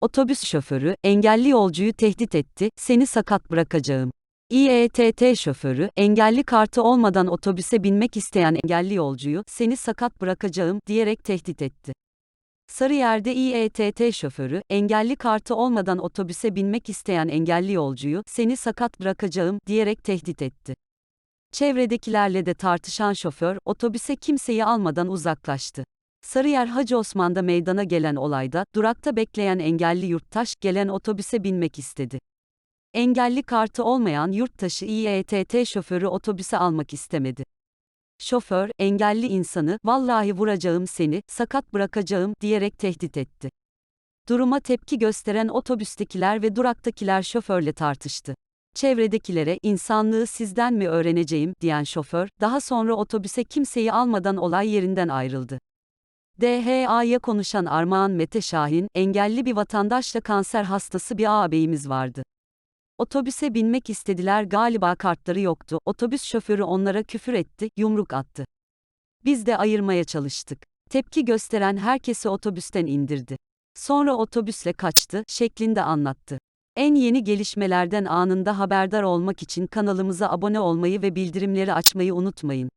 Otobüs şoförü, engelli yolcuyu tehdit etti, seni sakat bırakacağım. İETT şoförü, engelli kartı olmadan otobüse binmek isteyen engelli yolcuyu, seni sakat bırakacağım, diyerek tehdit etti. Sarıyer'de İETT şoförü, engelli kartı olmadan otobüse binmek isteyen engelli yolcuyu, seni sakat bırakacağım, diyerek tehdit etti. Çevredekilerle de tartışan şoför, otobüse kimseyi almadan uzaklaştı. Sarıyer Hacı Osman'da meydana gelen olayda, durakta bekleyen engelli yurttaş, gelen otobüse binmek istedi. Engelli kartı olmayan yurttaşı İETT şoförü otobüse almak istemedi. Şoför, engelli insanı, vallahi vuracağım seni, sakat bırakacağım, diyerek tehdit etti. Duruma tepki gösteren otobüstekiler ve duraktakiler şoförle tartıştı. Çevredekilere, insanlığı sizden mi öğreneceğim, diyen şoför, daha sonra otobüse kimseyi almadan olay yerinden ayrıldı. DHA'ya konuşan Armağan Mete Şahin, engelli bir vatandaşla kanser hastası bir ağabeyimiz vardı. Otobüse binmek istediler galiba kartları yoktu, otobüs şoförü onlara küfür etti, yumruk attı. Biz de ayırmaya çalıştık. Tepki gösteren herkesi otobüsten indirdi. Sonra otobüsle kaçtı, şeklinde anlattı. En yeni gelişmelerden anında haberdar olmak için kanalımıza abone olmayı ve bildirimleri açmayı unutmayın.